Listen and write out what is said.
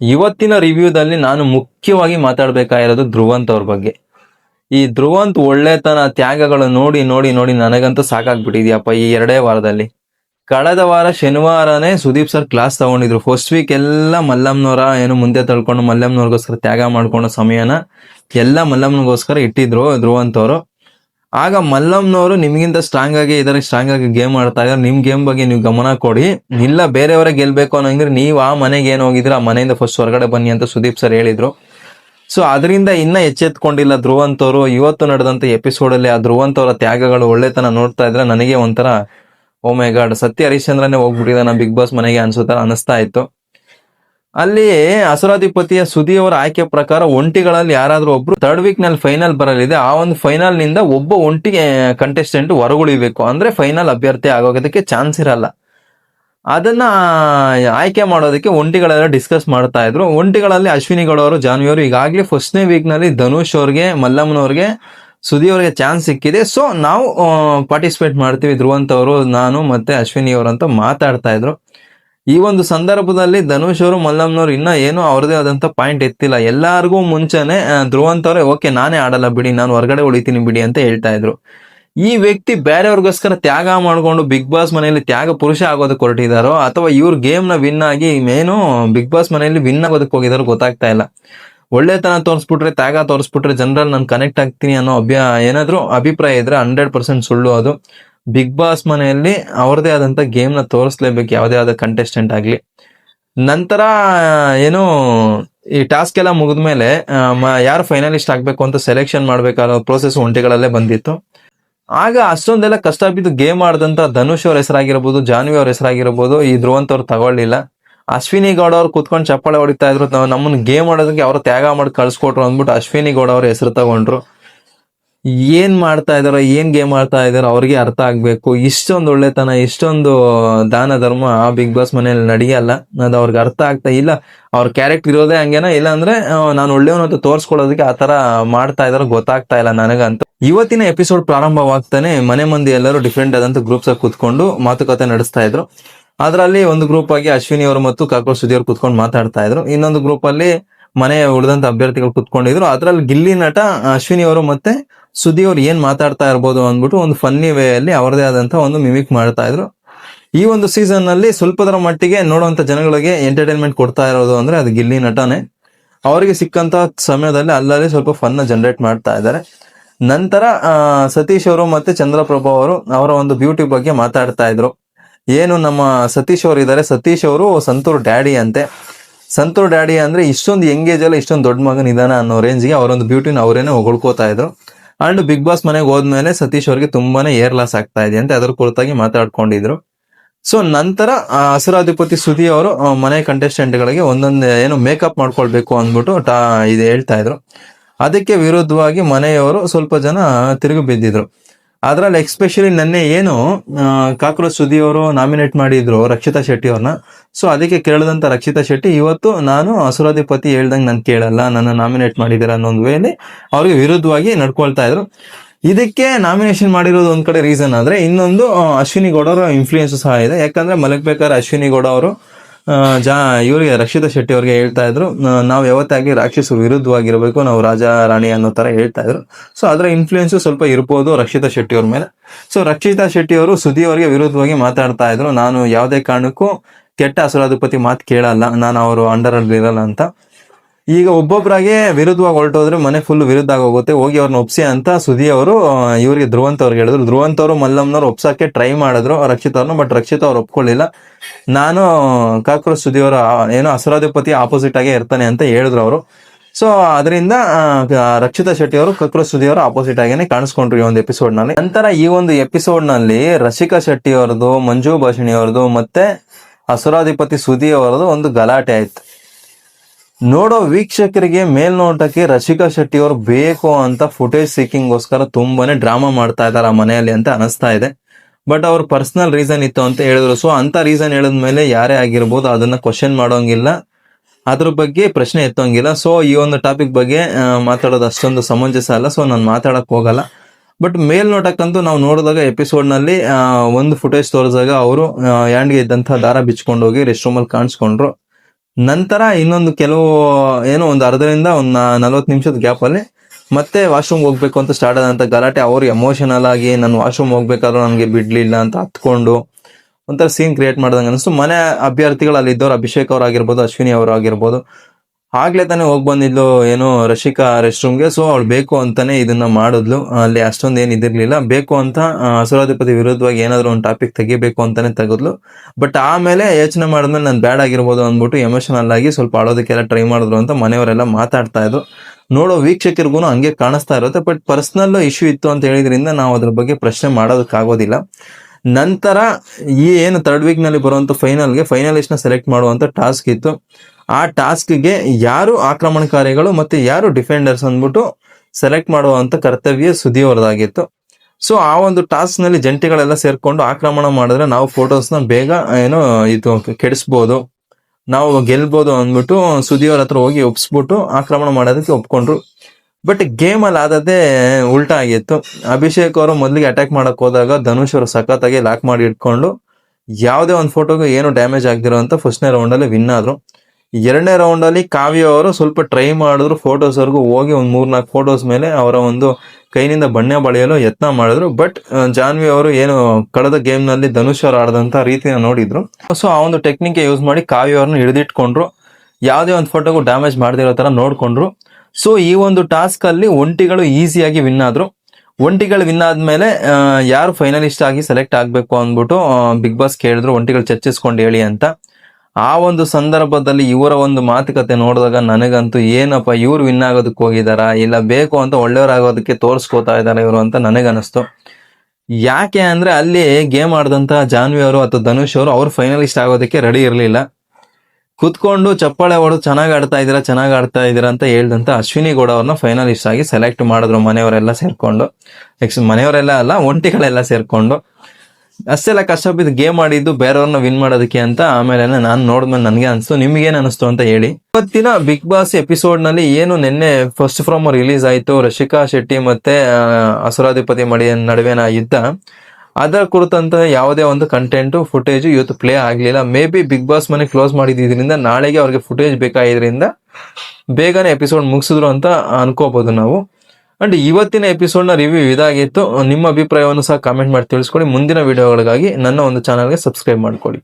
ಇವತ್ತಿನ ರಿವ್ಯೂದಲ್ಲಿ ನಾನು ಮುಖ್ಯವಾಗಿ ಮಾತಾಡ್ಬೇಕಾಗಿರೋದು ಧ್ರುವಂತ್ ಅವ್ರ ಬಗ್ಗೆ. ಈ ಧ್ರುವಂತ್ ಒಳ್ಳೆತನ ತ್ಯಾಗಗಳು ನೋಡಿ ನೋಡಿ ನೋಡಿ ನನಗಂತೂ ಸಾಕಾಗ್ಬಿಟ್ಟಿದ್ಯಪ್ಪ ಈ ಎರಡೇ ವಾರದಲ್ಲಿ. ಕಳೆದ ವಾರ ಶನಿವಾರನೇ ಸುದೀಪ್ ಸರ್ ಕ್ಲಾಸ್ ತಗೊಂಡಿದ್ರು. ಫಸ್ಟ್ ವೀಕ್ ಎಲ್ಲ ಮಲ್ಲಮ್ಮನವರ ಏನು ಮುಂದೆ ತಳ್ಕೊಂಡು ಮಲ್ಲಮ್ಮನವ್ರಿಗೋಸ್ಕರ ತ್ಯಾಗ ಮಾಡ್ಕೊಂಡು ಸಮಯನ ಎಲ್ಲ ಮಲ್ಲಮ್ಮನಿಗೋಸ್ಕರ ಇಟ್ಟಿದ್ರು ಧ್ರುವಂತ್ ಅವರು. ಆಗ ಮಲ್ಲಮ್ನವರು ನಿಮಗಿಂತ ಸ್ಟ್ರಾಂಗ್ ಆಗಿ ಇದರ ಸ್ಟ್ರಾಂಗ್ ಆಗಿ ಗೇಮ್ ಆಡ್ತಾ ಇದ್ದಾರೆ ನಿಮ್ ಗೇಮ್ ಬಗ್ಗೆ ನೀವು ಗಮನ ಕೊಡಿ. ಇಲ್ಲ, ಬೇರೆಯವರೇ ಗೆಲ್ಬೇಕು ಅನ್ನೋಂಗಿದ್ರೆ ನೀವು ಆ ಮನೆಗೆ ಏನು ಹೋಗಿದ್ರೆ, ಆ ಮನೆಯಿಂದ ಫಸ್ಟ್ ಹೊರಗಡೆ ಬನ್ನಿ ಅಂತ ಸುದೀಪ್ ಸರ್ ಹೇಳಿದ್ರು. ಸೊ ಅದರಿಂದ ಇನ್ನ ಎಚ್ಚೆತ್ಕೊಂಡಿಲ್ಲ ಧ್ರುವಂತವರು ಇವತ್ತು ನಡೆದಂತ ಎಪಿಸೋಡ್ ಅಲ್ಲಿ ಆ ಧ್ರುವಂತವರ ತ್ಯಾಗಗಳು ಒಳ್ಳೆತನ ನೋಡ್ತಾ ಇದ್ರೆ ನನಗೆ ಒಂಥರ ಓ ಗಾಡ್ ಸತ್ಯ ಹರಿಶ್ಚಂದ್ರನೇ ಹೋಗ್ಬಿಟ್ಟಿದ್ದಾನ ಬಿಗ್ ಬಾಸ್ ಮನೆಗೆ ಅನ್ಸೋ ಅನಿಸ್ತಾ ಇತ್ತು. ಅಲ್ಲಿ ಅಸುರಾಧಿಪತಿಯ ಸುದಿ ಅವರ ಆಯ್ಕೆ ಪ್ರಕಾರ ಒಂಟಿಗಳಲ್ಲಿ ಯಾರಾದ್ರೂ ಒಬ್ರು ಥರ್ಡ್ ವೀಕ್ನಲ್ಲಿ ಫೈನಲ್ ಬರಲಿದೆ. ಆ ಒಂದು ಫೈನಲ್ನಿಂದ ಒಬ್ಬ ಒಂಟಿಗೆ ಕಂಟೆಸ್ಟೆಂಟ್ ಹೊರಗುಳಿಬೇಕು. ಅಂದ್ರೆ ಫೈನಲ್ ಅಭ್ಯರ್ಥಿ ಆಗೋಗೋದಕ್ಕೆ ಚಾನ್ಸ್ ಇರಲ್ಲ. ಅದನ್ನ ಆಯ್ಕೆ ಮಾಡೋದಕ್ಕೆ ಒಂಟಿಗಳೆಲ್ಲ ಡಿಸ್ಕಸ್ ಮಾಡ್ತಾ ಇದ್ರು. ಒಂಟಿಗಳಲ್ಲಿ ಅಶ್ವಿನಿ ಗೌಡವರು ಜಾನ್ವಿ ಅವರು ಈಗಾಗಲೇ ಫಸ್ಟ್ನೇ ವೀಕ್ನಲ್ಲಿ ಧನುಷ್ ಅವ್ರಿಗೆ ಮಲ್ಲಮ್ಮನವ್ರಿಗೆ ಸುದಿ ಅವರಿಗೆ ಚಾನ್ಸ್ ಸಿಕ್ಕಿದೆ. ಸೊ ನಾವು ಪಾರ್ಟಿಸಿಪೇಟ್ ಮಾಡ್ತೀವಿ ಧ್ರುವಂತವರು ನಾನು ಮತ್ತೆ ಅಶ್ವಿನಿ ಅವರು ಅಂತ ಮಾತಾಡ್ತಾ ಇದ್ರು. ಈ ಒಂದು ಸಂದರ್ಭದಲ್ಲಿ ಧನುಷ್ ಅವರು ಮಲ್ಲಮ್ನವ್ರು ಇನ್ನ ಏನು ಅವ್ರದೇ ಆದಂತ ಪಾಯಿಂಟ್ ಎತ್ತಿಲ್ಲ. ಎಲ್ಲಾರ್ಗೂ ಮುಂಚೆನೆ ಧ್ರುವಂತವ್ರೆ ಓಕೆ, ನಾನೇ ಆಡಲ್ಲ ಬಿಡಿ, ನಾನು ಹೊರಗಡೆ ಉಳಿತೀನಿ ಬಿಡಿ ಅಂತ ಹೇಳ್ತಾ ಇದ್ರು. ಈ ವ್ಯಕ್ತಿ ಬೇರೆಯವ್ರಿಗೋಸ್ಕರ ತ್ಯಾಗ ಮಾಡ್ಕೊಂಡು ಬಿಗ್ ಬಾಸ್ ಮನೆಯಲ್ಲಿ ತ್ಯಾಗ ಪುರುಷ ಆಗೋದಕ್ಕೆ ಹೊರಟಿದಾರೋ, ಅಥವಾ ಇವ್ರ ಗೇಮ್ನ ವಿನ್ ಆಗಿ ಏನು ಬಿಗ್ ಬಾಸ್ ಮನೆಯಲ್ಲಿ ವಿನ್ ಆಗೋದಕ್ಕೆ ಹೋಗಿದಾರೋ ಗೊತ್ತಾಗ್ತಾ ಇಲ್ಲ. ಒಳ್ಳೆತನ ತೋರಿಸ್ಬಿಟ್ರೆ, ತ್ಯಾಗ ತೋರಿಸ್ಬಿಟ್ರೆ ಜನರಲ್ ನಾನು ಕನೆಕ್ಟ್ ಆಗ್ತೀನಿ ಅನ್ನೋ ಅಭ್ಯ, ಏನಾದರೂ ಅಭಿಪ್ರಾಯ ಇದ್ರೆ ಹಂಡ್ರೆಡ್ ಪರ್ಸೆಂಟ್ ಸುಳ್ಳು ಅದು. ಬಿಗ್ ಬಾಸ್ ಮನೆಯಲ್ಲಿ ಅವ್ರದೇ ಆದಂತ ಗೇಮ್ನ ತೋರಿಸ್ಲೇಬೇಕು, ಯಾವುದೇ ಆದ ಕಂಟೆಸ್ಟೆಂಟ್ ಆಗ್ಲಿ. ನಂತರ ಏನು, ಈ ಟಾಸ್ಕ್ ಎಲ್ಲ ಮುಗಿದ್ಮೇಲೆ ಯಾರು ಫೈನಲಿಸ್ಟ್ ಆಗ್ಬೇಕು ಅಂತ ಸೆಲೆಕ್ಷನ್ ಮಾಡ್ಬೇಕಾದ ಪ್ರೋಸೆಸ್ ಒಂಟಿಗಳಲ್ಲೇ ಬಂದಿತ್ತು. ಆಗ ಅಷ್ಟೊಂದೆಲ್ಲ ಕಷ್ಟ ಬಿದ್ದು ಗೇಮ್ ಆಡದಂತ ಧನುಷ್ ಅವ್ರ ಹೆಸರಾಗಿರ್ಬೋದು, ಜಾನ್ವಿ ಅವ್ರ ಹೆಸರಾಗಿರ್ಬೋದು, ಈ ಧ್ರುವಂತ ಅವ್ರು ತಗೊಳ್ಳಿಲ್ಲ. ಅಶ್ವಿನಿ ಗೌಡ ಅವ್ರು ಕುತ್ಕೊಂಡು ಚಪ್ಪಾಳೆ ಹೊಡಿತಾ ಇದ್ರು ನಮ್ಮನ್ನ ಗೇಮ್ ಆಡೋದಕ್ಕೆ ಅವ್ರ ತ್ಯಾಗ ಮಾಡಿ ಕಳ್ಸ್ಕೊಟ್ರು ಅಂದ್ಬಿಟ್ಟು ಅಶ್ವಿನಿ ಗೌಡ ಅವ್ರ ಹೆಸರು ತಗೊಂಡ್ರು. ಏನ್ ಮಾಡ್ತಾ ಇದಾರೋ, ಏನ್ ಗೇಮ್ ಆಡ್ತಾ ಇದಾರೋ ಅವ್ರಿಗೆ ಅರ್ಥ ಆಗ್ಬೇಕು. ಇಷ್ಟೊಂದು ಒಳ್ಳೆತನ, ಇಷ್ಟೊಂದು ದಾನ ಧರ್ಮ ಆ ಬಿಗ್ ಬಾಸ್ ಮನೇಲಿ ನಡೆಯಲ್ಲ. ಅದು ಅವ್ರಿಗೆ ಅರ್ಥ ಆಗ್ತಾ ಇಲ್ಲ. ಅವ್ರ ಕ್ಯಾರೆಕ್ಟರ್ ಇರೋದೇ ಹಂಗೇನ? ಇಲ್ಲ ಅಂದ್ರೆ ನಾನು ಒಳ್ಳೆಯವನು ಅಂತ ತೋರ್ಸ್ಕೊಳ್ಳೋದಕ್ಕೆ ಆ ತರ ಮಾಡ್ತಾ ಇದಾರೋ ಗೊತ್ತಾಗ್ತಾ ಇಲ್ಲ ನನಗಂತ. ಇವತ್ತಿನ ಎಪಿಸೋಡ್ ಪ್ರಾರಂಭವಾಗ್ತಾನೆ. ಮನೆ ಮಂದಿ ಎಲ್ಲರೂ ಡಿಫ್ರೆಂಟ್ ಆದಂತ ಗ್ರೂಪ್ಸ್ ಆಗಿ ಕುತ್ಕೊಂಡು ಮಾತುಕತೆ ನಡೆಸ್ತಾ ಇದ್ರು. ಅದರಲ್ಲಿ ಒಂದು ಗ್ರೂಪ್ ಆಗಿ ಅಶ್ವಿನಿ ಅವರು ಮತ್ತು ಕಾಕ್ರೋಚ್ ಸುದೀರ್ ಕುತ್ಕೊಂಡು ಮಾತಾಡ್ತಾ ಇದ್ರು. ಇನ್ನೊಂದು ಗ್ರೂಪ್ ಅಲ್ಲಿ ಮನೆ ಉಳಿದಂತ ಅಭ್ಯರ್ಥಿಗಳು ಕುತ್ಕೊಂಡಿದ್ರು. ಅದ್ರಲ್ಲಿ ಗಿಲ್ಲಿ ನಟ ಅಶ್ವಿನಿ ಅವರು ಮತ್ತೆ ಸುದಿ ಅವ್ರು ಏನ್ ಮಾತಾಡ್ತಾ ಇರ್ಬೋದು ಅಂದ್ಬಿಟ್ಟು ಒಂದು ಫನ್ನಿ ವೇ ಅಲ್ಲಿ ಅವರದೇ ಆದಂತ ಒಂದು ಮಿಮಿಕ್ ಮಾಡ್ತಾ ಇದ್ರು. ಈ ಒಂದು ಸೀಸನ್ನಲ್ಲಿ ಸ್ವಲ್ಪದರ ಮಟ್ಟಿಗೆ ನೋಡುವಂತ ಜನಗಳಿಗೆ ಎಂಟರ್ಟೈನ್ಮೆಂಟ್ ಕೊಡ್ತಾ ಇರೋದು ಅಂದ್ರೆ ಅದು ಗಿಲ್ಲಿ ನಟನೆ. ಅವರಿಗೆ ಸಿಕ್ಕಂತ ಸಮಯದಲ್ಲಿ ಅಲ್ಲಲ್ಲಿ ಸ್ವಲ್ಪ ಫನ್ ಜನರೇಟ್ ಮಾಡ್ತಾ ಇದ್ದಾರೆ. ನಂತರ ಸತೀಶ್ ಅವರು ಮತ್ತೆ ಚಂದ್ರಪ್ರಭಾ ಅವರು ಅವರ ಒಂದು ಬ್ಯೂಟಿ ಬಗ್ಗೆ ಮಾತಾಡ್ತಾ ಇದ್ರು. ಏನು ನಮ್ಮ ಸತೀಶ್ ಅವರು ಇದ್ದಾರೆ? ಸತೀಶ್ ಅವರು ಸಂತೂರ್ ಡ್ಯಾಡಿ ಅಂತೆ. ಸಂತೂರ್ ಡ್ಯಾಡಿ ಅಂದ್ರೆ ಇಷ್ಟೊಂದು ಎಂಗೇಜ್ ಅಲ್ಲ ಇಷ್ಟೊಂದು ದೊಡ್ಡ ಮಗನ್ ಇದಾನ ಅನ್ನೋ ರೇಂಜ್ಗೆ ಅವರೊಂದು ಬ್ಯೂಟಿನ ಅವರೇನೆ ಹೊಗಳ್ಕೋತಾ ಇದ್ರು. ಅಂಡ್ ಬಿಗ್ ಬಾಸ್ ಮನೆಗೆ ಹೋದ್ಮೇಲೆ ಸತೀಶ್ ಅವ್ರಿಗೆ ತುಂಬಾನೇ ಏರ್ ಲಾಸ್ ಆಗ್ತಾ ಇದೆ ಅಂತ ಅದ್ರ ಕುರಿತಾಗಿ ಮಾತಾಡ್ಕೊಂಡಿದ್ರು. ಸೊ ನಂತರ ಹಸಿರಾಧಿಪತಿ ಸುದಿ ಅವರು ಮನೆ ಕಂಟೆಸ್ಟೆಂಟ್ಗಳಿಗೆ ಗಳಿಗೆ ಒಂದೊಂದು, ಏನು ಮೇಕಪ್ ಮಾಡ್ಕೊಳ್ಬೇಕು ಅಂದ್ಬಿಟ್ಟು ಟಾ, ಇದು ಹೇಳ್ತಾ ಇದ್ರು. ಅದಕ್ಕೆ ವಿರುದ್ಧವಾಗಿ ಮನೆಯವರು ಸ್ವಲ್ಪ ಜನ ತಿರುಗಿ ಬಿದ್ದಿದ್ರು. ಅದ್ರಲ್ಲಿ ಎಕ್ಸ್ಪೆಷಲಿ ನೆನ್ನೆ ಏನು ಕಾಕ್ರೋಚ್ ಸುದಿ ಅವರು ನಾಮಿನೇಟ್ ಮಾಡಿದ್ರು ರಕ್ಷಿತಾ ಶೆಟ್ಟಿ ಅವ್ರನ್ನ ಸೊ ಅದಕ್ಕೆ ಕೇಳಿದಂತ ರಕ್ಷಿತಾ ಶೆಟ್ಟಿ, ಇವತ್ತು ನಾನು ಹಸುರಾಧಿಪತಿ ಹೇಳ್ದಂಗೆ ನಾನು ಕೇಳಲ್ಲ, ನನ್ನ ನಾಮಿನೇಟ್ ಮಾಡಿದಾರೆ ಅನ್ನೋ ಒಂದು ವೇಲಿ ಅವ್ರಿಗೆ ವಿರುದ್ಧವಾಗಿ ನಡ್ಕೊಳ್ತಾ ಇದ್ರು. ಇದಕ್ಕೆ ನಾಮಿನೇಷನ್ ಮಾಡಿರೋದು ಒಂದ್ ಕಡೆ ರೀಸನ್ ಆದ್ರೆ ಇನ್ನೊಂದು ಅಶ್ವಿನಿ ಗೌಡ ಅವರ ಇನ್ಫ್ಲೂಯೆನ್ಸ್ ಸಹ ಇದೆ. ಯಾಕಂದ್ರೆ ಮಲಗ್ಬೇಕಾದ್ರೆ ಅಶ್ವಿನಿ ಗೌಡ ಅವರು ಜಾ, ಇವರಿಗೆ ರಕ್ಷಿತಾ ಶೆಟ್ಟಿ ಅವ್ರಿಗೆ ಹೇಳ್ತಾ ಇದ್ರು. ನಾವು ಯಾವತ್ತಾಗಿ ರಾಕ್ಷಸ ವಿರುದ್ಧವಾಗಿರಬೇಕು, ನಾವು ರಾಜ, ರಾಣಿ ಅನ್ನೋ ತರ ಹೇಳ್ತಾ ಇದ್ರು. ಸೊ ಅದರ ಇನ್ಫ್ಲೂಯೆನ್ಸ್ ಸ್ವಲ್ಪ ಇರ್ಬೋದು ರಕ್ಷಿತಾ ಶೆಟ್ಟಿ ಅವ್ರ ಮೇಲೆ. ಸೊ ರಕ್ಷಿತಾ ಶೆಟ್ಟಿ ಅವರು ಸುದ್ದಿ ಅವರಿಗೆ ವಿರುದ್ಧವಾಗಿ ಮಾತಾಡ್ತಾ ಇದ್ರು. ನಾನು ಯಾವುದೇ ಕಾರಣಕ್ಕೂ ಕೆಟ್ಟ ಅಸುರಾಧಿಪತಿ ಮಾತು ಕೇಳಲ್ಲ. ನಾನು ಅವರು ಅಂಡರ್ ಅಲ್ಲಿ ಇರಲ್ಲ ಅಂತ. ಈಗ ಒಬ್ಬೊಬ್ಬರಾಗೆ ವಿರುದ್ಧವಾಗಿ ಹೊರಟೋದ್ರೆ ಮನೆ ಫುಲ್ ವಿರುದ್ಧ ಆಗೋಗುತ್ತೆ. ಹೋಗಿ ಅವ್ರನ್ನ ಒಪ್ಸಿ ಅಂತ ಸುದಿ ಅವರು ಇವರಿಗೆ ಧ್ರುವಂತ ಅವ್ರಿಗೆ ಹೇಳಿದ್ರು. ಧ್ರುವಂತ ಅವರು ಮಲ್ಲಮ್ಮನವ್ರು ಒಪ್ಸಕ್ಕೆ ಟ್ರೈ ಮಾಡಿದ್ರು, ರಕ್ಷಿತ್ ಅವ್ರನ್ನ ಬಟ್ ರಕ್ಷಿತ್ ಅವ್ರು ಒಪ್ಕೊಳ್ಳಿಲ್ಲ. ನಾನು, ಕಾಕ್ರೋಚ್ ಸುದಿ ಅವರ ಏನೋ ಅಸರಾಧಿಪತಿ ಆಪೋಸಿಟ್ ಆಗೇ ಇರ್ತಾನೆ ಅಂತ ಹೇಳಿದ್ರು ಅವರು. ಸೊ ಅದರಿಂದ ರಕ್ಷಿತಾ ಶೆಟ್ಟಿ ಅವರು, ಕಕ್ರೋಚ್ ಸುದಿ ಅವರು ಆಪೋಸಿಟ್ ಆಗೇನೆ ಕಾಣಿಸ್ಕೊಂಡ್ರು ಈ ಒಂದು ಎಪಿಸೋಡ್ನಲ್ಲಿ. ನಂತರ ಈ ಒಂದು ಎಪಿಸೋಡ್ನಲ್ಲಿ ರಸಿಕಾ ಶೆಟ್ಟಿ ಅವರದು ಮಂಜು ಭಾಷಿಣಿ ಅವರದು ಮತ್ತೆ ಅಸುರಾಧಿಪತಿ ಸುದಿ ಅವರದು ಒಂದು ಗಲಾಟೆ ಆಯ್ತು. ನೋಡೋ ವೀಕ್ಷಕರಿಗೆ ಮೇಲ್ನೋಟಕ್ಕೆ ರಶಿಕಾ ಶೆಟ್ಟಿ ಅವರು ಬೇಕು ಅಂತ ಫುಟೇಜ್ ಸಿಕ್ಕಿಂಗ್ಗೋಸ್ಕರ ತುಂಬಾನೇ ಡ್ರಾಮಾ ಮಾಡ್ತಾ ಇದ್ದಾರೆ ಆ ಮನೆಯಲ್ಲಿ ಅಂತ ಅನಿಸ್ತಾ ಇದೆ. ಬಟ್ ಅವ್ರ ಪರ್ಸನಲ್ ರೀಸನ್ ಇತ್ತು ಅಂತ ಹೇಳಿದ್ರು. ಸೊ ಅಂತ ರೀಸನ್ ಹೇಳಿದ್ಮೇಲೆ ಯಾರೇ ಆಗಿರ್ಬೋದು ಅದನ್ನ ಕ್ವಶನ್ ಮಾಡೋಂಗಿಲ್ಲ. ಅದ್ರ ಬಗ್ಗೆ ಪ್ರಶ್ನೆ ಎತ್ತೋಂಗಿಲ್ಲ. ಸೊ ಈ ಒಂದು ಟಾಪಿಕ್ ಬಗ್ಗೆ ಮಾತಾಡೋದು ಅಷ್ಟೊಂದು ಸಮಂಜಸ ಅಲ್ಲ. ಸೊ ನಾನು ಮಾತಾಡಕ್ ಹೋಗಲ್ಲ. ಬಟ್ ಮೇಲ್ನೋಟಕ್ಕಂತೂ ನಾವು ನೋಡಿದಾಗ ಎಪಿಸೋಡ್ನಲ್ಲಿ ಒಂದು ಫುಟೇಜ್ ತೋರಿಸಿದಾಗ ಅವರು ಯಾಂಡ್ಗೆ ಇದ್ದಂತ ದಾರ ಬಿಚ್ಕೊಂಡು ಹೋಗಿ ರೆಸ್ಟ್ ರೂಮ್ ಅಲ್ಲಿ ಕಾಣಿಸ್ಕೊಂಡ್ರು. ನಂತರ ಇನ್ನೊಂದು ಕೆಲವು, ಏನೋ ಒಂದು ಅರ್ಧರಿಂದ ಒಂದು ನಲ್ವತ್ತು ನಿಮಿಷದ ಗ್ಯಾಪಲ್ಲಿ ಮತ್ತೆ ವಾಶ್ರೂಮ್ ಹೋಗ್ಬೇಕು ಅಂತ ಸ್ಟಾರ್ಟ್ ಆದಂತ ಗಲಾಟೆ, ಅವ್ರು ಎಮೋಷನಲ್ ಆಗಿ, ನಾನು ವಾಶ್ರೂಮ್ ಹೋಗ್ಬೇಕಾದ್ರೂ ನನಗೆ ಬಿಡ್ಲಿಲ್ಲ ಅಂತ ಹತ್ಕೊಂಡು ಒಂಥರ ಸೀನ್ ಕ್ರಿಯೇಟ್ ಮಾಡ್ದಂಗೆ ಅನಿಸ್ತು. ಮನೆ ಅಭ್ಯರ್ಥಿಗಳು ಅಲ್ಲಿ ಇದ್ದವ್ರು ಅಭಿಷೇಕ್ ಅವ್ರು ಆಗಿರ್ಬೋದು ಅಶ್ವಿನಿ ಅವರು ಆಗಿರ್ಬೋದು ಆಗ್ಲೇ ತಾನೇ ಹೋಗಿ ಬಂದಿದ್ಲು ಏನೋ ರಶಿಕಾ ರೆಸ್ಟ್ ರೂಮ್ಗೆ ಸೊ ಅವಳು ಬೇಕು ಅಂತಾನೆ ಇದನ್ನ ಮಾಡಿದ್ಲು. ಅಲ್ಲಿ ಅಷ್ಟೊಂದು ಏನು ಇದಿರ್ಲಿಲ್ಲ. ಬೇಕು ಅಂತ ಅಸುರಾಧಿಪತಿ ವಿರುದ್ಧವಾಗಿ ಏನಾದ್ರು ಒಂದು ಟಾಪಿಕ್ ತೆಗಿಬೇಕು ಅಂತಾನೆ ತೆಗದ್ಲು. ಬಟ್ ಆಮೇಲೆ ಯೋಚನೆ ಮಾಡಿದ್ಮೇಲೆ ನಾನು ಬ್ಯಾಡ್ ಆಗಿರ್ಬೋದು ಅಂದ್ಬಿಟ್ಟು ಎಮೋಷನಲ್ ಆಗಿ ಸ್ವಲ್ಪ ಆಡೋದಕ್ಕೆಲ್ಲ ಟ್ರೈ ಮಾಡಿದ್ರು ಅಂತ ಮನೆಯವರೆಲ್ಲ ಮಾತಾಡ್ತಾ ಇದ್ರು. ನೋಡೋ ವೀಕ್ಷಕರಿಗೂ ಹಂಗೆ ಕಾಣಿಸ್ತಾ ಇರುತ್ತೆ. ಬಟ್ ಪರ್ಸನಲ್ ಇಶ್ಯೂ ಇತ್ತು ಅಂತ ಹೇಳಿದ್ರಿಂದ ನಾವು ಅದ್ರ ಬಗ್ಗೆ ಪ್ರಶ್ನೆ ಮಾಡೋದಕ್ಕಾಗೋದಿಲ್ಲ. ನಂತರ ಈ ಏನು ತರ್ಡ್ನಲ್ಲಿ ಬರುವಂತ ಫೈನಲ್ಗೆ ನ ಸೆಲೆಕ್ಟ್ ಮಾಡುವಂತ ಟಾಸ್ಕ್ ಇತ್ತು. ಆ ಟಾಸ್ಕ್ಗೆ ಯಾರು ಆಕ್ರಮಣಕಾರಿಗಳು ಮತ್ತೆ ಯಾರು ಡಿಫೆಂಡರ್ಸ್ ಅಂದ್ಬಿಟ್ಟು ಸೆಲೆಕ್ಟ್ ಮಾಡುವಂಥ ಕರ್ತವ್ಯ ಸುದೀವ್ರದಾಗಿತ್ತು ಸೊ, ಆ ಒಂದು ಟಾಸ್ಕ್ನಲ್ಲಿ ಜಂಟಿಗಳೆಲ್ಲ ಸೇರ್ಕೊಂಡು ಆಕ್ರಮಣ ಮಾಡಿದ್ರೆ ನಾವು ಫೋಟೋಸ್ನ ಬೇಗ, ಏನೋ, ಇದು ಕೆಡಿಸ್ಬೋದು. ನಾವು ಗೆಲ್ಬೋದು ಅಂದ್ಬಿಟ್ಟು ಸುದಿಯವ್ರ ಹತ್ರ ಹೋಗಿ ಒಪ್ಸ್ಬಿಟ್ಟು ಆಕ್ರಮಣ ಮಾಡೋದಕ್ಕೆ ಒಪ್ಕೊಂಡ್ರು. ಬಟ್ ಗೇಮ್ ಅಲ್ಲಿ ಆದದ್ದೇ ಉಲ್ಟಾ ಆಗಿತ್ತು. ಅಭಿಷೇಕ್ ಅವರು ಮೊದಲಿಗೆ ಅಟ್ಯಾಕ್ ಮಾಡಕ್ ಹೋದಾಗ ಧನುಷ್ ಅವರು ಸಖತ್ತಾಗಿ ಲಾಕ್ ಮಾಡಿ ಇಟ್ಕೊಂಡು ಯಾವುದೇ ಒಂದು ಫೋಟೋಗೆ ಏನು ಡ್ಯಾಮೇಜ್ ಆಗ್ದಿರೋ ಅಂತ ಫಸ್ಟ್ನೇ ರೌಂಡ್ ಅಲ್ಲಿ ವಿನ್ ಆದ್ರು. ಎರಡನೇ ರೌಂಡಲ್ಲಿ ಕಾವ್ಯ ಅವರು ಸ್ವಲ್ಪ ಟ್ರೈ ಮಾಡಿದ್ರು ಫೋಟೋಸ್ ವರ್ಗು ಹೋಗಿ ಒಂದು ಮೂರ್ನಾಲ್ಕು ಫೋಟೋಸ್ ಮೇಲೆ ಅವರ ಒಂದು ಕೈನಿಂದ ಬಣ್ಣ ಬಳಿಯಲು ಯತ್ನ ಮಾಡಿದ್ರು. ಬಟ್ ಜಾನ್ವಿ ಅವರು ಏನು ಕಳೆದ ಗೇಮ್ನಲ್ಲಿ ಧನುಷ್ ಅವರು ಆಡದಂತ ರೀತಿನ ನೋಡಿದ್ರು. ಸೊ ಆ ಒಂದು ಟೆಕ್ನಿಕ್ ಯೂಸ್ ಮಾಡಿ ಕಾವ್ಯ ಅವ್ರನ್ನ ಹಿಡಿದಿಟ್ಕೊಂಡ್ರು. ಯಾವುದೇ ಒಂದು ಫೋಟೋಗೂ ಡ್ಯಾಮೇಜ್ ಮಾಡದಿರೋ ತರ ನೋಡ್ಕೊಂಡ್ರು. ಸೊ ಈ ಒಂದು ಟಾಸ್ಕ್ ಅಲ್ಲಿ ಒಂಟಿಗಳು ಈಸಿಯಾಗಿ ವಿನ್ ಆದ್ರು. ಒಂಟಿಗಳು ವಿನ್ ಆದ್ಮೇಲೆ ಯಾರು ಫೈನಲಿಸ್ಟ್ ಆಗಿ ಸೆಲೆಕ್ಟ್ ಆಗ್ಬೇಕು ಅಂದ್ಬಿಟ್ಟು ಬಿಗ್ ಬಾಸ್ ಕೇಳಿದ್ರು, ಒಂಟಿಗಳು ಚರ್ಚಿಸ್ಕೊಂಡು ಹೇಳಿ ಅಂತ. ಆ ಒಂದು ಸಂದರ್ಭದಲ್ಲಿ ಇವರ ಒಂದು ಮಾತುಕತೆ ನೋಡಿದಾಗ ನನಗಂತೂ ಏನಪ್ಪ ಇವ್ರು ವಿನ್ ಆಗೋದಕ್ಕೆ ಹೋಗಿದಾರ, ಇಲ್ಲ ಬೇಕು ಅಂತ ಒಳ್ಳೆಯವರಾಗೋದಕ್ಕೆ ತೋರಿಸ್ಕೋತಾ ಇದ್ದಾರೆ ಇವರು ಅಂತ ನನಗನ್ನಿಸ್ತು. ಯಾಕೆ ಅಂದ್ರೆ ಅಲ್ಲಿ ಗೇಮ್ ಆಡಿದಂಥ ಜಾನ್ವಿ ಅವರು ಅಥವಾ ಧನುಷ್ ಅವರು ಅವ್ರು ಫೈನಲಿಸ್ಟ್ ಆಗೋದಕ್ಕೆ ರೆಡಿ ಇರಲಿಲ್ಲ. ಕುತ್ಕೊಂಡು ಚಪ್ಪಾಳೆ ಹೊಡೆದು ಚೆನ್ನಾಗಿ ಆಡ್ತಾ ಇದೀರಾ ಚೆನ್ನಾಗಿ ಆಡ್ತಾ ಇದೀರಾ ಅಂತ ಹೇಳ್ದಂತ ಅಶ್ವಿನಿ ಗೌಡ ಅವ್ರನ್ನ ಫೈನಲಿಸ್ಟ್ ಆಗಿ ಸೆಲೆಕ್ಟ್ ಮಾಡಿದ್ರು ಮನೆಯವರೆಲ್ಲ ಸೇರ್ಕೊಂಡು. ನೆಕ್ಸ್ಟ್ ಮನೆಯವರೆಲ್ಲ ಅಲ್ಲ, ಒಂಟಿಗಳೆಲ್ಲ ಸೇರ್ಕೊಂಡು. ಅಷ್ಟೆಲ್ಲ ಕಷ್ಟಬಿದ್ದು ಗೇಮ್ ಆಡಿದ್ದು ಬೇರೆಯವ್ರನ್ನ ವಿನ್ ಮಾಡೋದಕ್ಕೆ ಅಂತ ಆಮೇಲೆ ನಾನು ನೋಡಿದ್ಮೇಲೆ ನನಗೆ ಅನಿಸ್ತು, ನಿಮ್ಗೇನು ಅನಿಸ್ತು ಅಂತ ಹೇಳಿ. ಇವತ್ತಿನ ಬಿಗ್ ಬಾಸ್ ಎಪಿಸೋಡ್ನಲ್ಲಿ ಏನು ನಿನ್ನೆ ಫಸ್ಟ್ ಫ್ರಮ್ ರಿಲೀಸ್ ಆಯಿತು, ರಶಿಕಾ ಶೆಟ್ಟಿ ಮತ್ತೆ ಅಸುರಾಧಿಪತಿ ಮಡಿ ನಡುವೆನ ಯುದ್ಧ ಅದರ ಕುರಿತಂತ ಯಾವುದೇ ಒಂದು ಕಂಟೆಂಟ್ ಫುಟೇಜ್ ಇವತ್ತು ಪ್ಲೇ ಆಗಲಿಲ್ಲ. ಮೇ ಬಿ ಬಿಗ್ ಬಾಸ್ ಮನೆ ಕ್ಲೋಸ್ ಮಾಡಿದ್ರಿಂದ ನಾಳೆಗೆ ಅವ್ರಿಗೆ ಫುಟೇಜ್ ಬೇಕಾಗಿದ್ರಿಂದ ಬೇಗನೆ ಎಪಿಸೋಡ್ ಮುಗಿಸಿದ್ರು ಅಂತ ಅನ್ಕೋಬಹುದು ನಾವು. ಅಂಡ್ ಇವತ್ತಿನ ಎಪಿಸೋಡ್ನ ರಿವ್ಯೂ ಇದಾಗಿತ್ತು. ನಿಮ್ಮ ಅಭಿಪ್ರಾಯವನ್ನು ಸಹ ಕಾಮೆಂಟ್ ಮಾಡಿ ತಿಳಿಸ್ಕೊಡಿ. ಮುಂದಿನ ವಿಡಿಯೋಗಳಿಗಾಗಿ ನನ್ನ ಒಂದು ಚಾನಲ್ಗೆ ಸಬ್ಸ್ಕ್ರೈಬ್ ಮಾಡ್ಕೊಳ್ಳಿ